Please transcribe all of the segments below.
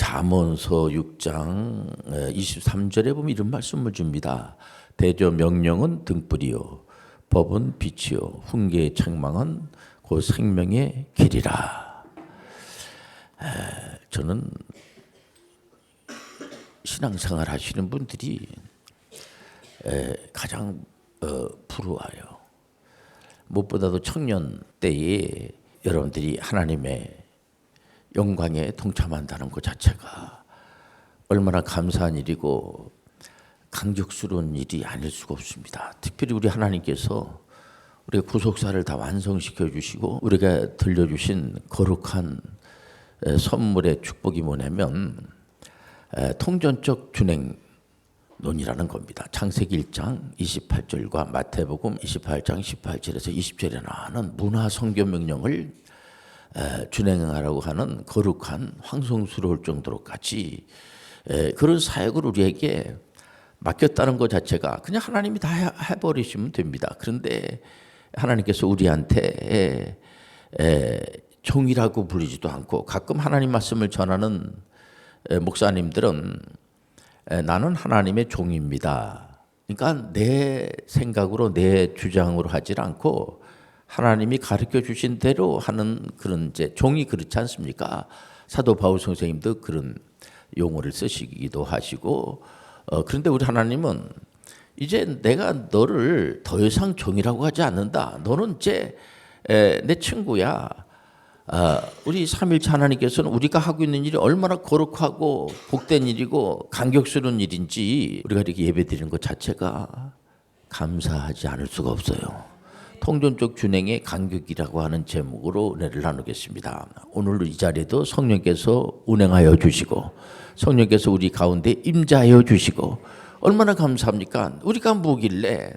잠언서 6장 23절에 보면 이런 말씀을 줍니다. 대저 명령은 등불이요 법은 빛이요 훈계의 책망은 그 생명의 길이라. 에, 저는 신앙생활 하시는 분들이 에, 가장 어, 부러워요. 무엇보다도 청년 때에 여러분들이 하나님의 영광에 동참한다는 것 자체가 얼마나 감사한 일이고 강격스러운 일이 아닐 수가 없습니다. 특별히 우리 하나님께서 우리의 구속사를 다 완성시켜 주시고 우리가 들려주신 거룩한 에, 선물의 축복이 뭐냐면 에, 통전적 준행 논이라는 겁니다. 창세기 1장 28절과 마태복음 28장 18절에서 20절에 나오는 문화 성교 명령을 에, 준행하라고 하는 거룩한 황송스러울 정도로까지 에, 그런 사역을 우리에게 맡겼다는 것 자체가 그냥 하나님이 다 해- 해버리시면 됩니다. 그런데 하나님께서 우리한테 종이라고 부르지도 않고 가끔 하나님 말씀을 전하는 에, 목사님들은 에, 나는 하나님의 종입니다. 그러니까 내 생각으로 내 주장으로 하질 않고 하나님이 가르쳐 주신 대로 하는 그런 이제 종이 그렇지 않습니까? 사도 바울 선생님도 그런 용어를 쓰시기도 하시고 어, 그런데 우리 하나님은 이제 내가 너를 더 이상 종이라고 하지 않는다. 너는 이제 에, 내 친구야. 아, 우리 삼일차 하나님께서는 우리가 하고 있는 일이 얼마나 거룩하고 복된 일이고 감격스러운 일인지 우리가 이렇게 예배드리는 것 자체가 감사하지 않을 수가 없어요. 통전적 준행의 간격이라고 하는 제목으로 은혜를 나누겠습니다. 오늘 이 자리에도 성령께서 운행하여 주시고 성령께서 우리 가운데 임자하여 주시고 얼마나 감사합니까? 우리가 뭐길래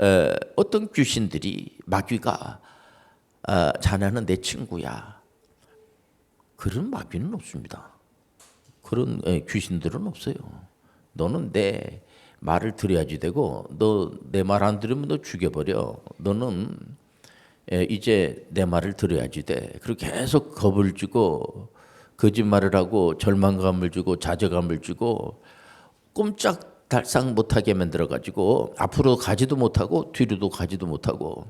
에, 어떤 귀신들이 마귀가 아, 자네는 내 친구야. 그런 마귀는 없습니다. 그런 예, 귀신들은 없어요. 너는 내 말을 들어야지 되고 너 내 말 안 들으면 너 죽여버려. 너는 예, 이제 내 말을 들어야지 돼. 그리고 계속 겁을 주고 거짓말을 하고 절망감을 주고 좌절감을 주고 꼼짝 달싹 못하게 만들어 가지고 앞으로 가지도 못하고 뒤로도 가지도 못하고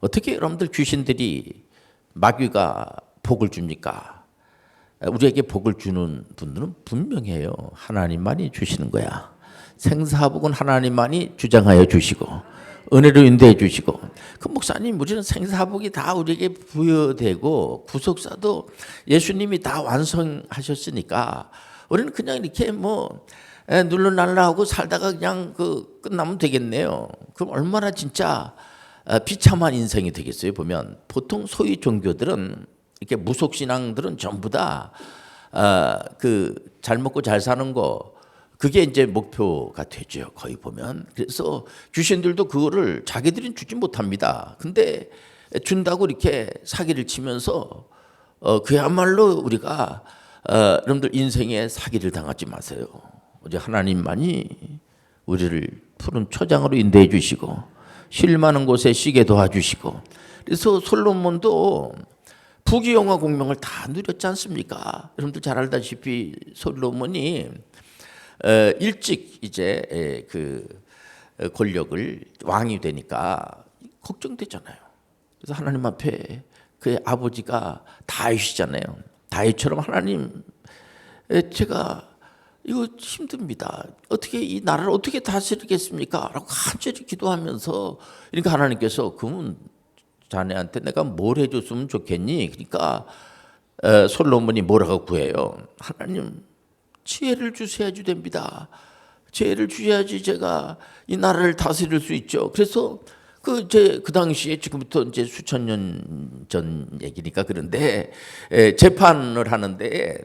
어떻게 여러분들 귀신들이 마귀가 복을 줍니까? 우리에게 복을 주는 분들은 분명해요. 하나님만이 주시는 거야. 생사복은 하나님만이 주장하여 주시고 은혜로 인도해 주시고 그 목사님 우리는 생사복이 다 우리에게 부여되고 구속사도 예수님이 다 완성하셨으니까 우리는 그냥 이렇게 뭐 에, 눌러날라 하고 살다가 그냥 그 끝나면 되겠네요. 그럼 얼마나 진짜 어, 비참한 인생이 되겠어요. 보면 보통 소위 종교들은 이렇게 무속 신앙들은 전부 다그 잘 먹고 잘 사는 거 그게 이제 목표가 되죠. 거의 보면 그래서 귀신들도 그거를 자기들은 주지 못합니다. 근데 준다고 이렇게 사기를 치면서 어 그야말로 우리가 어 여러분들 인생에 사기를 당하지 마세요. 오직 하나님만이 우리를 푸른 초장으로 인도해 주시고 쉴만한 곳에 쉬게 도와주시고 그래서 솔로몬도 부귀영화 공명을 다 누렸지 않습니까? 여러분들 잘 알다시피 솔로몬이 어, 일찍 이제 에, 그 어, 권력을 왕이 되니까 걱정되잖아요. 그래서 하나님 앞에 그의 아버지가 다윗이잖아요. 다윗처럼 하나님 에, 제가 이거 힘듭니다. 어떻게 이 나라를 어떻게 다스리겠습니까? 라고 간절히 기도하면서 그러니까 하나님께서 그러면 자네한테 내가 뭘 해줬으면 좋겠니? 그러니까 에, 솔로몬이 뭐라고 구해요? 하나님 지혜를 주셔야지 됩니다. 지혜를 주셔야지 제가 이 나라를 다스릴 수 있죠. 그래서 그 이제 그 당시에 지금부터 이제 수천 년 전 얘기니까 그런데 에, 재판을 하는데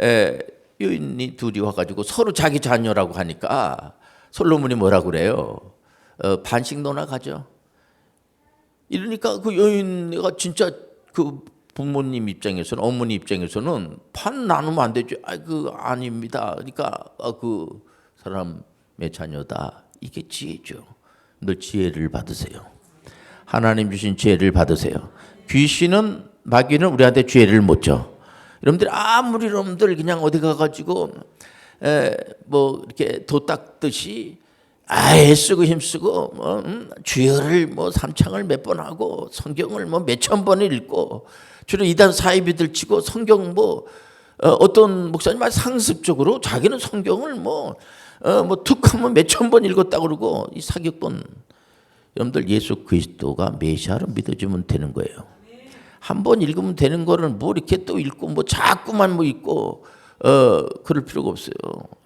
에, 여인이 둘이 와가지고 서로 자기 자녀라고 하니까 솔로몬이 뭐라 그래요? 어, 반씩 너나 가죠. 이러니까 그 여인가 진짜 그 부모님 입장에서는 어머니 입장에서는 판 나누면 안 되죠. 아, 그 아닙니다. 그러니까 아, 그 사람의 자녀다. 이게 지혜죠. 늘 지혜를 받으세요. 하나님 주신 지혜를 받으세요. 귀신은 마귀는 우리한테 지혜를 못 줘. 여러분들이 아무리 여러분들 그냥 어디 가가지고 에, 뭐 이렇게 도 닦듯이 아예 쓰고 힘쓰고 뭐, 음, 주여를 뭐 삼창을 몇 번 하고 성경을 뭐 몇 천 번을 읽고 주로 이단 사이비들 치고 성경 뭐 어, 어떤 목사님 상습적으로 자기는 성경을 뭐 어, 뭐 툭하면 몇천 번 읽었다 그러고 이 사격본 여러분들 예수 그리스도가 메시아로 믿어주면 되는 거예요. 한 번 읽으면 되는 거를 뭐 이렇게 또 읽고 뭐 자꾸만 뭐 읽고 어 그럴 필요가 없어요.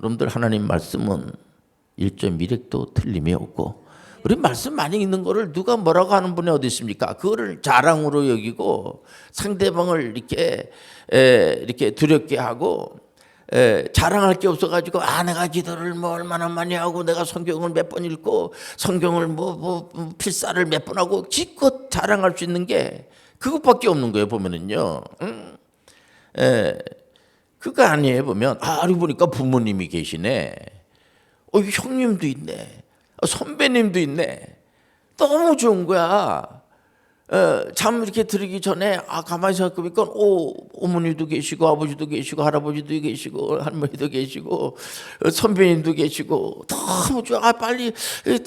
여러분들 하나님 말씀은 1.1핵도 틀림이 없고 우리 말씀 많이 읽는 거를 누가 뭐라고 하는 분이 어디 있습니까? 그거를 자랑으로 여기고 상대방을 이렇게 에, 이렇게 두렵게 하고 에, 자랑할 게 없어가지고 아 내가 기도를 뭐 얼마나 많이 하고 내가 성경을 몇 번 읽고 성경을 뭐, 뭐 뭐, 필사를 몇 번 하고 기껏 자랑할 수 있는 게 그것밖에 없는 거예요 보면은요. 음. 에, 그거 아니에요 보면 아 알고 보니까 부모님이 계시네. 어 형님도 있네. 어, 선배님도 있네. 너무 좋은 거야. 어, 잠 이렇게 들기 전에 아 가만히 생각해보니까 오 어머니도 계시고 아버지도 계시고 할아버지도 계시고 할머니도 계시고 어, 선배님도 계시고 너무 좋아 아, 빨리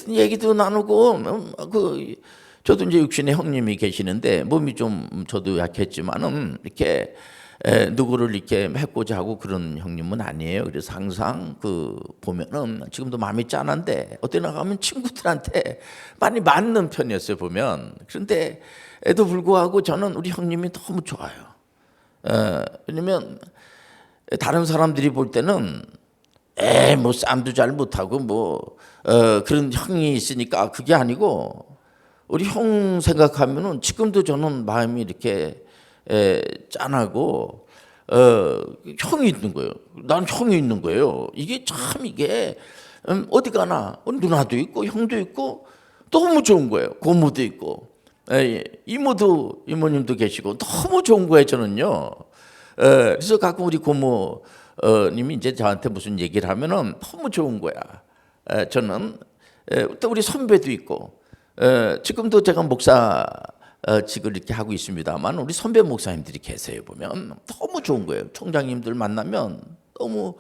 얘기도 나누고 음, 그 저도 이제 육신의 형님이 계시는데 몸이 좀 저도 약했지만은 이렇게 에, 누구를 이렇게 해코자 하고 그런 형님은 아니에요. 그래서 항상 그 보면은 지금도 마음이 짠한데 어디 나가면 친구들한테 많이 맞는 편이었어요 보면. 그런데 에도 불구하고 저는 우리 형님이 너무 좋아요. 에, 왜냐면 다른 사람들이 볼 때는 에뭐 쌈도 잘 못하고 뭐 어, 그런 형이 있으니까 그게 아니고 우리 형 생각하면은 지금도 저는 마음이 이렇게 에, 짠하고 어, 형이 있는 거예요. 난 형이 있는 거예요. 이게 참 이게 음, 어디 가나 어, 누나도 있고 형도 있고 너무 좋은 거예요. 고모도 있고 에, 이모도 이모님도 계시고 너무 좋은 거예요. 저는요. 에, 그래서 가끔 우리 고모님이 이제 저한테 무슨 얘기를 하면은 너무 좋은 거야. 에, 저는 에, 또 우리 선배도 있고 에, 지금도 제가 목사 어, 직을 이렇게 하고 있습니다만 우리 선배 목사님들이 계세요 보면 너무 좋은 거예요. 총장님들 만나면 너무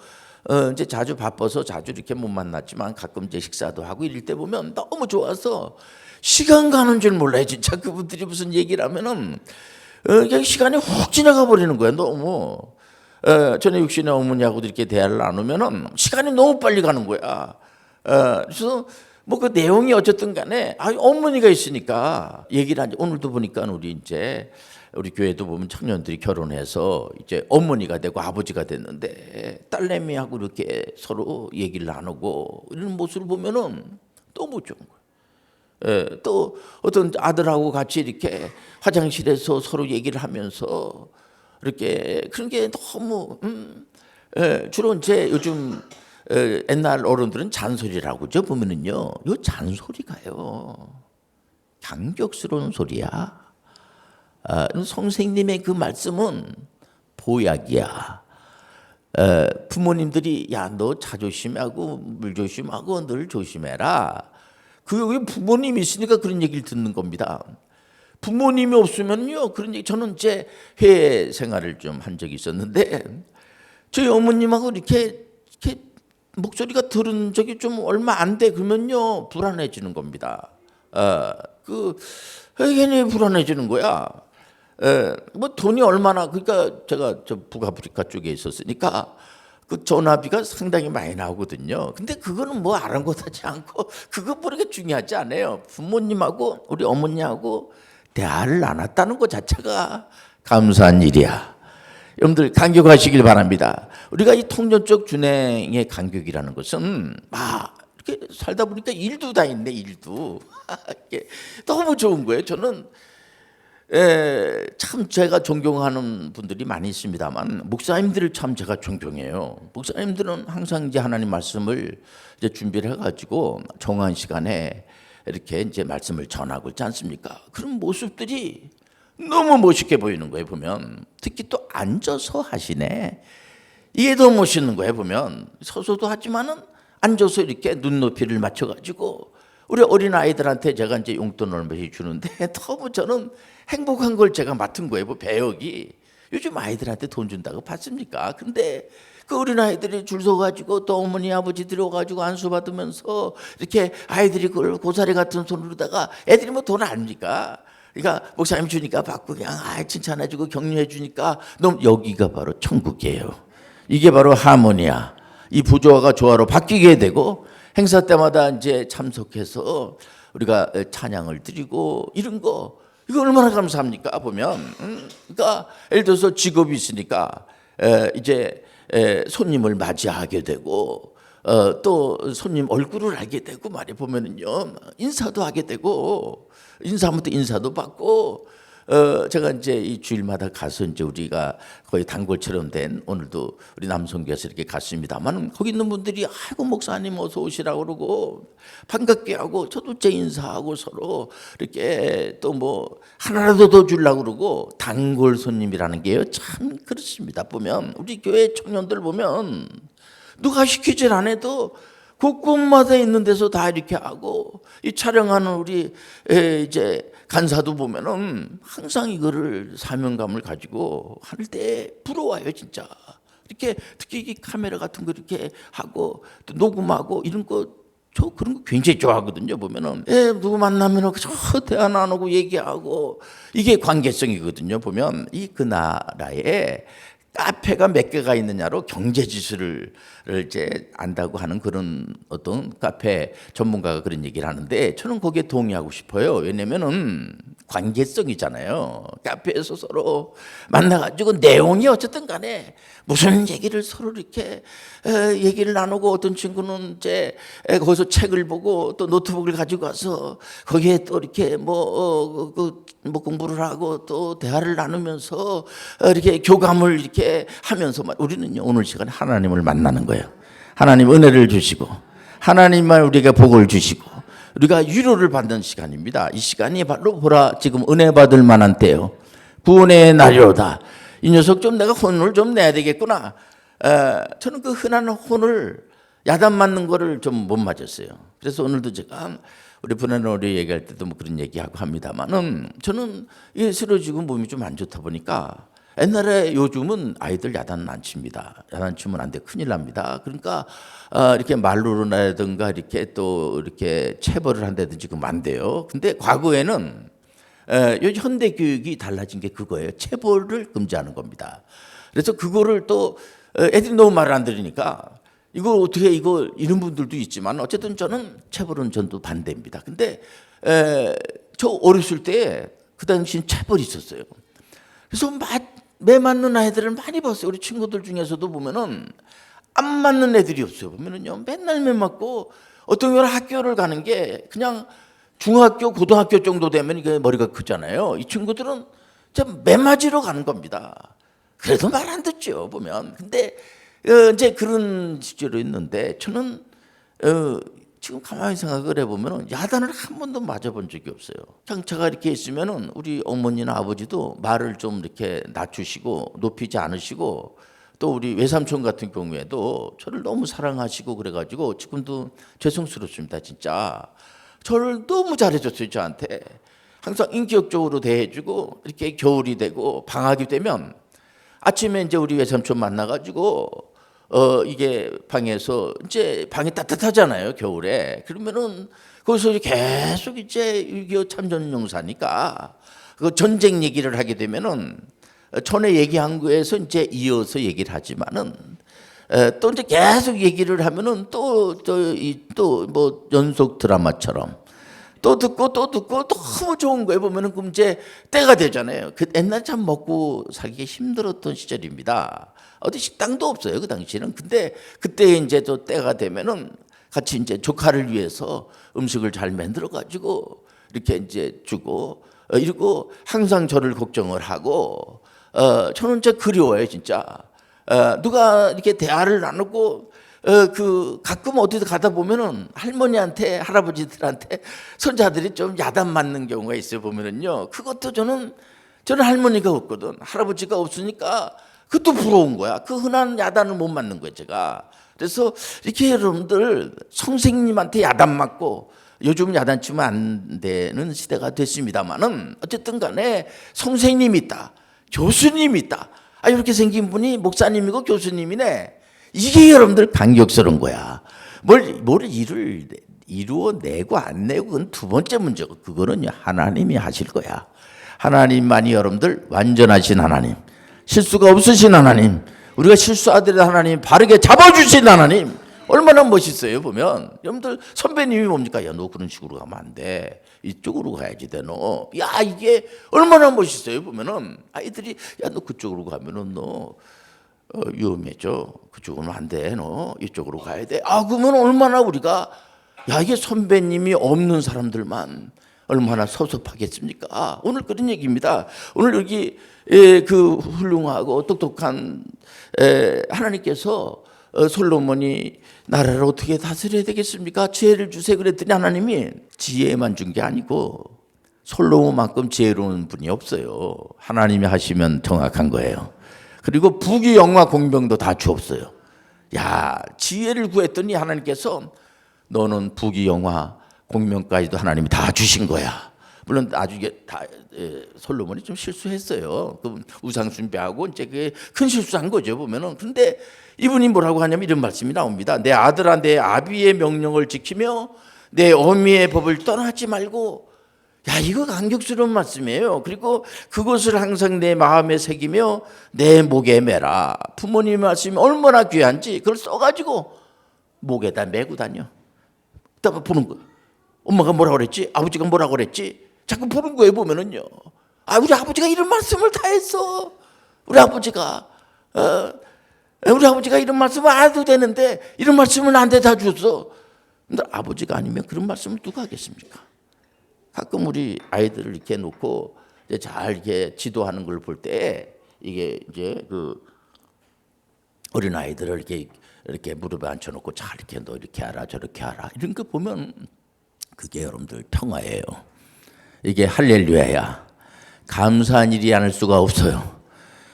어, 이제 자주 바빠서 자주 이렇게 못 만났지만 가끔 이제 식사도 하고 이럴 때 보면 너무 좋아서 시간 가는 줄 몰라요. 진짜 그분들이 무슨 얘기를 하면은 어, 그냥 시간이 훅 지나가 버리는 거예요. 너무. 어, 전에 육신의 어머니하고도 이렇게 대화를 나누면은 시간이 너무 빨리 가는 거야. 어, 그래서 뭐 그 내용이 어쨌든 간에 아 어머니가 있으니까 얘기를 하지 오늘도 보니까 우리 이제 우리 교회도 보면 청년들이 결혼해서 이제 어머니가 되고 아버지가 됐는데 딸내미하고 이렇게 서로 얘기를 나누고 이런 모습을 보면은 너무 좋은 거예요. 예, 또 어떤 아들하고 같이 이렇게 화장실에서 서로 얘기를 하면서 이렇게 그런 게 너무 음, 예, 주로 이제 요즘 에, 옛날 어른들은 잔소리라고 죠 보면은요, 요 잔소리가요, 강격스러운 소리야. 아, 선생님의 그 말씀은 보약이야. 에, 부모님들이 야너 자조심하고 물 조심하고 늘 조심해라. 그 여기 부모님이 있으니까 그런 얘기를 듣는 겁니다. 부모님이 없으면요 그런 얘기 저는 제 해외 생활을 좀 한 적이 있었는데 저희 어머님하고 이렇게 이렇게 목소리가 들은 적이 좀 얼마 안 돼 그러면요 불안해지는 겁니다. 어, 그 괜히 불안해지는 거야. 에, 뭐 돈이 얼마나 그러니까 제가 저 북아프리카 쪽에 있었으니까 그 전화비가 상당히 많이 나오거든요. 근데 그거는 뭐 아랑곳하지 않고 그거 모르게 중요하지 않아요. 부모님하고 우리 어머니하고 대화를 나눴다는 것 자체가 감사한 일이야. 여러분들 간격하시길 바랍니다. 우리가 이 통전적 준행의 간격이라는 것은 막 이렇게 살다 보니까 일도 다 있네 일도 이게 너무 좋은 거예요. 저는 에, 참 제가 존경하는 분들이 많이 있습니다만 목사님들을 참 제가 존경해요. 목사님들은 항상 이제 하나님 말씀을 이제 준비를 해가지고 정한 시간에 이렇게 이제 말씀을 전하고 있지 않습니까? 그런 모습들이 너무 멋있게 보이는 거예요 보면 특히 또 앉아서 하시네 이게 더 멋있는 거예요 보면 서서도 하지만은 앉아서 이렇게 눈높이를 맞춰가지고 우리 어린 아이들한테 제가 이제 용돈을 몇씩 주는데 너무 저는 행복한 걸 제가 맡은 거예요 뭐 배역이 요즘 아이들한테 돈 준다고 받습니까? 근데 그 어린 아이들이 줄 서가지고 또 어머니 아버지 들어가지고 안수 받으면서 이렇게 아이들이 그걸 고사리 같은 손으로다가 애들이 뭐 돈 압니까? 그러니까 목사님 주니까 받고 그냥 아 칭찬해 주고 격려해 주니까 너 여기가 바로 천국이에요. 이게 바로 하모니야. 이 부조화가 조화로 바뀌게 되고 행사 때마다 이제 참석해서 우리가 찬양을 드리고 이런 거 이거 얼마나 감사합니까 보면 음, 그러니까 예를 들어서 직업이 있으니까 에, 이제 에, 손님을 맞이하게 되고 어, 또 손님 얼굴을 알게 되고 말해 보면은요 인사도 하게 되고 또 인사도 받고 어, 제가 이제 이 주일마다 가서 이제 우리가 거의 단골처럼 된 오늘도 우리 남성교회에서 이렇게 갔습니다만 거기 있는 분들이 아이고 목사님 어서 오시라고 그러고 반갑게 하고 저도 제 인사하고 서로 이렇게 또 뭐 하나라도 더 주려고 그러고 단골 손님이라는 게요. 참 그렇습니다. 보면 우리 교회 청년들 보면 누가 시키질 안 해도 곳곳마다 있는 데서 다 이렇게 하고 이 촬영하는 우리 에, 이제 간사도 보면은 항상 이거를 사명감을 가지고 할때 부러워요 진짜. 이렇게 특히 이 카메라 같은 거 이렇게 하고 또 녹음하고 이런 거 저 그런 거 굉장히 좋아하거든요 보면은. 예 누구 만나면 저 대화 나누고 얘기하고 이게 관계성이거든요 보면. 이 그 나라에 카페가 몇 개가 있느냐로 경제 지수를 이제 안다고 하는 그런 어떤 카페 전문가가 그런 얘기를 하는데 저는 거기에 동의하고 싶어요. 왜냐면은 관계성이잖아요. 카페에서 서로 만나가지고 내용이 어쨌든 간에 무슨 얘기를 서로 이렇게 에, 얘기를 나누고 어떤 친구는 에, 거기서 책을 보고 또 노트북을 가지고 가서 거기에 또 이렇게 뭐, 어, 그, 뭐 공부를 하고 또 대화를 나누면서 어, 이렇게 교감을 이렇게 하면서 말- 우리는요 오늘 시간에 하나님을 만나는 거예요. 하나님 은혜를 주시고 하나님만 우리에게 복을 주시고 우리가 위로를 받는 시간입니다. 이 시간이 바로 보라 지금 은혜 받을 만한 때요. 구원의 날이로다. 이 녀석 좀 내가 혼을 좀 내야 되겠구나. 에, 저는 그 흔한 혼을 야단 맞는 거를 좀 못 맞았어요. 그래서 오늘도 제가 우리 분한 우리 얘기할 때도 뭐 그런 얘기하고 합니다만은 저는 이 쓰러지고 몸이 좀 안 좋다 보니까 옛날에 요즘은 아이들 야단 안 칩니다. 야단 치면 안 돼. 큰일 납니다. 그러니까 어, 이렇게 말로라든가 이렇게 또 이렇게 체벌을 한다든지 그러면 안 돼요. 근데 과거에는 에, 요즘 현대 교육이 달라진 게 그거예요. 체벌을 금지하는 겁니다. 그래서 그거를 또 어, 애들이 너무 말을 안 들으니까 이거 어떻게 이거 이런 분들도 있지만 어쨌든 저는 체벌은 전도 반대입니다. 근데 에, 저 어렸을 때 그 당시 체벌이 있었어요. 그래서 마- 매 맞는 아이들을 많이 봤어요. 우리 친구들 중에서도 보면은 안 맞는 애들이 없어요. 보면은요 맨날 매 맞고 어떤 경우는 학교를 가는 게 그냥 중학교, 고등학교 정도 되면 이게 머리가 크잖아요. 이 친구들은 매 맞으러 가는 겁니다. 그래도 말 안 듣죠 보면. 근데 어, 이제 그런 시절이 있는데 저는 어, 지금 가만히 생각을 해보면 야단을 한 번도 맞아본 적이 없어요. 장차가 이렇게 있으면은 우리 어머니나 아버지도 말을 좀 이렇게 낮추시고 높이지 않으시고 또 우리 외삼촌 같은 경우에도 저를 너무 사랑하시고 그래가지고 지금도 죄송스럽습니다 진짜 저를 너무 잘해줬어요 저한테 항상 인격적으로 대해주고 이렇게 겨울이 되고 방학이 되면 아침에 이제 우리 외삼촌 만나가지고 어 이게 방에서 이제 방이 따뜻하잖아요 겨울에 그러면은 거기서 계속 이제 6.25 참전용사니까 그 전쟁 얘기를 하게 되면은 전에 얘기한 거에서 이제 이어서 얘기를 하지만은 에, 또 이제 계속 얘기를 하면은 또또이또뭐 연속 드라마처럼 또 듣고 또 듣고 너무 좋은 거에 보면은 그럼 이제 때가 되잖아요. 그 옛날 참 먹고 살기 힘들었던 시절입니다. 어디 식당도 없어요 그 당시에는. 근데 그때 이제 또 때가 되면은 같이 이제 조카를 위해서 음식을 잘 만들어 가지고 이렇게 이제 주고 어, 이러고 항상 저를 걱정을 하고 어 저는 진짜 그리워요 진짜. 어, 누가 이렇게 대화를 나누고 어, 그 가끔 어디 가다 보면은 할머니한테 할아버지들한테 손자들이 좀 야단 맞는 경우가 있어요 보면은요 그것도 저는 저는 할머니가 없거든 할아버지가 없으니까 그것도 부러운 거야 그 흔한 야단을 못 맞는 거예요 제가 그래서 이렇게 여러분들 선생님한테 야단 맞고 요즘 야단 치면 안 되는 시대가 됐습니다만은 어쨌든 간에 선생님이 있다 교수님이 있다. 아 이렇게 생긴 분이 목사님이고 교수님이네. 이게 여러분들 감격스러운 거야. 뭘, 뭘 일을 이루어내고 안 내고 그건 두 번째 문제고 그거는요 하나님이 하실 거야. 하나님만이 여러분들 완전하신 하나님, 실수가 없으신 하나님, 우리가 실수하더라도 하나님 바르게 잡아주신 하나님 얼마나 멋있어요 보면. 여러분들 선배님이 뭡니까? 야 너 그런 식으로 가면 안 돼. 이쪽으로 가야지 돼 너 야 이게 얼마나 멋있어요 보면은. 아이들이 야 너 그쪽으로 가면은 너 어, 위험해져. 그쪽으로는 안돼 너. 이쪽으로 가야 돼 아 그러면 얼마나 우리가 야 이게 선배님이 없는 사람들만 얼마나 섭섭하겠습니까? 오늘 그런 얘기입니다. 오늘 여기 예, 그 훌륭하고 똑똑한 에, 하나님께서 어, 솔로몬이 나라를 어떻게 다스려야 되겠습니까? 지혜를 주세요 그랬더니 하나님이 지혜만 준 게 아니고 솔로몬만큼 지혜로운 분이 없어요. 하나님이 하시면 정확한 거예요. 그리고 부귀 영화 공병도 다 주었어요. 야 지혜를 구했더니 하나님께서 너는 부귀 영화 공명까지도 하나님이 다 주신 거야. 물론 나중에 다 예, 솔로몬이 좀 실수했어요. 그 우상 숭배하고 이제 그게 큰 실수한 거죠 보면은. 근데 이분이 뭐라고 하냐면 이런 말씀이 나옵니다. 내 아들아 내 아비의 명령을 지키며 내 어미의 법을 떠나지 말고 야 이거 감격스러운 말씀이에요. 그리고 그것을 항상 내 마음에 새기며 내 목에 매라. 부모님 말씀이 얼마나 귀한지 그걸 써가지고 목에다 메고 다녀. 딱 보는 거. 엄마가 뭐라 그랬지? 아버지가 뭐라 그랬지? 자꾸 보는 거예요 보면은요. 아 우리 아버지가 이런 말씀을 다 했어. 우리 아버지가 어, 우리 아버지가 이런 말씀을 안 해도 되는데 이런 말씀을 나한테 다 줬어. 근데 아버지가 아니면 그런 말씀을 누가 하겠습니까? 가끔 우리 아이들을 이렇게 놓고 이제 잘 이렇게 지도하는 걸 볼 때 이게 이제 그 어린 아이들을 이렇게 이렇게 무릎에 앉혀놓고 잘 이렇게 너 이렇게 하라 저렇게 하라 이런 거 보면 그게 여러분들 평화예요. 이게 할렐루야야. 감사한 일이 않을 수가 없어요.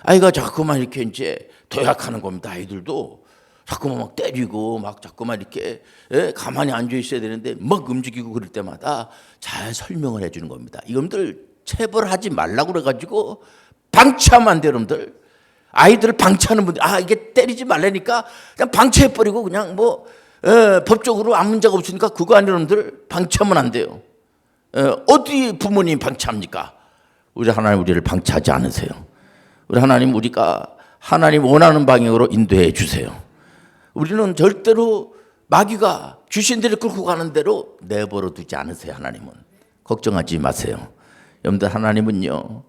아이가 자꾸만 이렇게 이제 도약하는 겁니다. 아이들도 자꾸만 막 때리고 막 자꾸만 이렇게 예? 가만히 앉아 있어야 되는데 막 움직이고 그럴 때마다 잘 설명을 해주는 겁니다. 이놈들 체벌하지 말라고 그래가지고 방치하면 안 돼요, 여러분들. 아이들을 방치하는 분들, 아, 이게 때리지 말라니까 그냥 방치해버리고 그냥 뭐, 에, 법적으로 아무 문제가 없으니까 그거 아닌 놈들 방치하면 안 돼요. 에, 어디 부모님 방치합니까? 우리 하나님 우리를 방치하지 않으세요. 우리 하나님 우리가 하나님 원하는 방향으로 인도해 주세요. 우리는 절대로 마귀가 귀신들을 끌고 가는 대로 내버려 두지 않으세요, 하나님은. 걱정하지 마세요. 여러분들 하나님은요.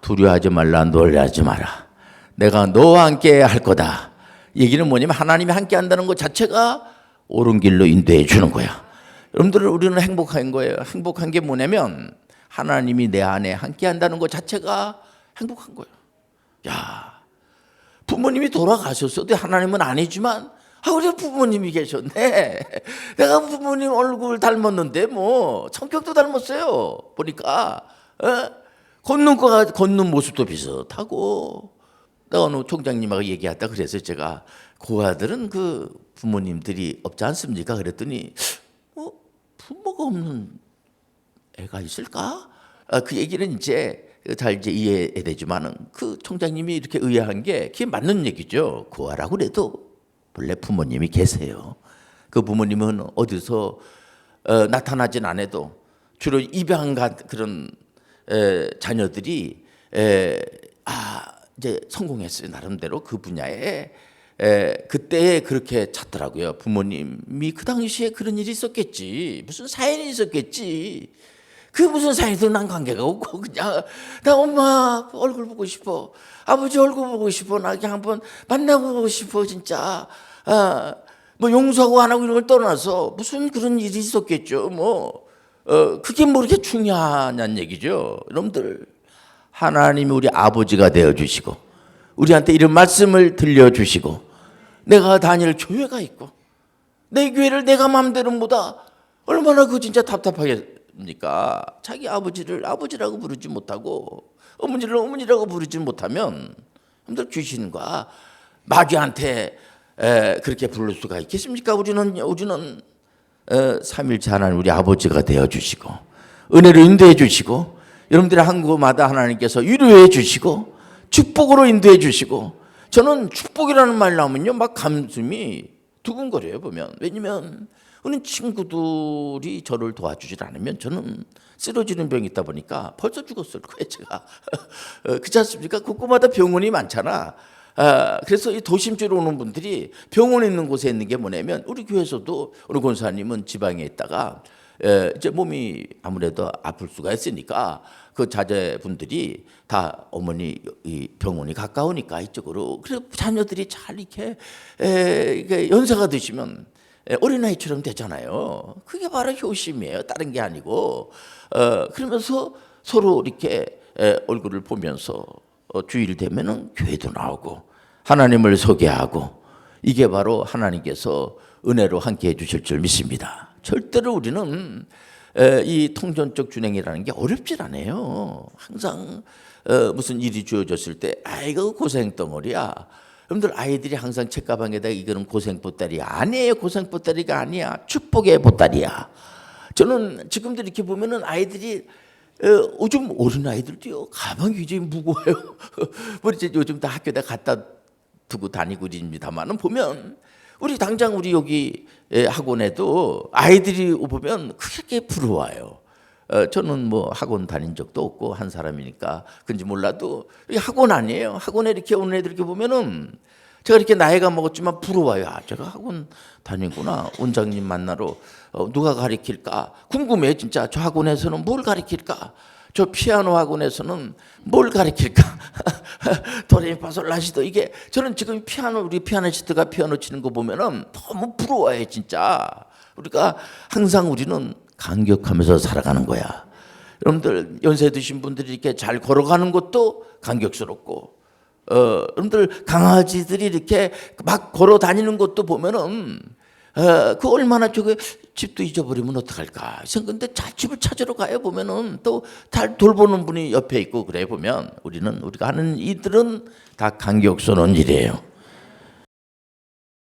두려워하지 말라 놀라지 마라. 내가 너와 함께 할 거다. 얘기는 뭐냐면 하나님이 함께 한다는 것 자체가 옳은 길로 인도해 주는 거야. 여러분들 우리는 행복한 거예요. 행복한 게 뭐냐면 하나님이 내 안에 함께 한다는 것 자체가 행복한 거예요. 야, 부모님이 돌아가셨어도 하나님은 아니지만 아, 우리 부모님이 계셨네. 내가 부모님 얼굴 닮았는데 뭐 성격도 닮았어요. 보니까 어? 걷는 거가 걷는 모습도 비슷하고 내가 어느 총장님하고 얘기하다 그래서 제가 그 아들은 그 부모님들이 없지 않습니까? 그랬더니 어 부모가 없는 애가 있을까? 아, 그 얘기는 이제 잘 이제 이해되지만은 그 총장님이 이렇게 의아한 게 그게 맞는 얘기죠. 구하라고 그래도 본래 부모님이 계세요. 그 부모님은 어디서 어, 나타나진 않아도 주로 입양 간 그런 에, 자녀들이 에, 아 이제 성공했어요 나름대로 그 분야에 에, 그때 그렇게 찾더라고요. 부모님이 그 당시에 그런 일이 있었겠지. 무슨 사연이 있었겠지. 그 무슨 사연도 난 관계가 없고 그냥 나 엄마 얼굴 보고 싶어. 아버지 얼굴 보고 싶어. 나 그냥 한번 만나보고 싶어 진짜. 아, 뭐 용서하고 안 하고 이런 걸 떠나서 무슨 그런 일이 있었겠죠 뭐. 어, 그게 뭐 이렇게 중요하냐는 얘기죠. 여러분들 하나님이 우리 아버지가 되어 주시고 우리한테 이런 말씀을 들려 주시고 내가 다닐 교회가 있고 내 교회를 내가 마음대로 보다 얼마나 그 진짜 답답하겠습니까? 자기 아버지를 아버지라고 부르지 못하고 어머니를 어머니라고 부르지 못하면 여러분들 귀신과 마귀한테 에, 그렇게 부를 수가 있겠습니까? 우리는 우리는 에, 삼일째 하나님 우리 아버지가 되어 주시고 은혜를 인도해 주시고 여러분들의 한 곳마다 하나님께서 위로해 주시고 축복으로 인도해 주시고 저는 축복이라는 말 나오면요 막 가슴이 두근거려요 보면. 왜냐면 우리 친구들이 저를 도와주질 않으면 저는 쓰러지는 병이 있다 보니까 벌써 죽었을 거예요 제가. 어, 그렇지 않습니까? 곳곳마다 병원이 많잖아. 아, 그래서 이 도심지로 오는 분들이 병원 있는 곳에 있는 게 뭐냐면 우리 교회에서도 우리 권사님은 지방에 있다가 에, 이제 몸이 아무래도 아플 수가 있으니까 그 자제분들이 다 어머니 이 병원이 가까우니까 이쪽으로 그래서 자녀들이 잘 이렇게 에, 이게 연세가 드시면 에, 어린아이처럼 되잖아요. 그게 바로 효심이에요. 다른 게 아니고 어, 그러면서 서로 이렇게 에, 얼굴을 보면서 어, 주일 되면은 교회도 나오고 하나님을 소개하고 이게 바로 하나님께서 은혜로 함께 해주실 줄 믿습니다. 절대로 우리는 에, 이 통전적 준행이라는 게 어렵질 않아요. 항상 어, 무슨 일이 주어졌을 때 아이고 고생 덩어리야. 여러분들 아이들이 항상 책가방에다 이거는 고생 보따리 아니에요. 고생 보따리가 아니야. 축복의 보따리야. 저는 지금도 이렇게 보면은 아이들이 어, 요즘 어린 아이들도요 가방이 굉장히 무거워요. 뭐 이제 요즘 다 학교에다 갖다 두고 다니고 있습니다만은 보면 우리 당장 우리 여기 예, 학원에도 아이들이 보면 그렇게 부러워요. 어, 저는 뭐 학원 다닌 적도 없고 한 사람이니까 그런지 몰라도 이 학원 아니에요. 학원에 이렇게 오는 애들 이렇게 보면은 제가 이렇게 나이가 먹었지만 부러워요. 아, 제가 학원 다니구나. 원장님 만나러 어, 누가 가르칠까 궁금해요. 진짜 저 학원에서는 뭘 가르칠까? 저 피아노 학원에서는 뭘 가르칠까? 도레미파솔라시도 이게 저는 지금 피아노 우리 피아니스트가 피아노 치는 거 보면은 너무 부러워요, 진짜. 우리가 항상 우리는 감격하면서 살아가는 거야. 여러분들 연세 드신 분들이 이렇게 잘 걸어가는 것도 감격스럽고 어, 여러분들 강아지들이 이렇게 막 걸어 다니는 것도 보면은 어, 그 얼마나 저게 집도 잊어버리면 어떡할까. 근데 자 집을 찾으러 가요 보면은 또잘 돌보는 분이 옆에 있고 그래 보면 우리는 우리가 하는 이들은 다 감격스러운 일이에요.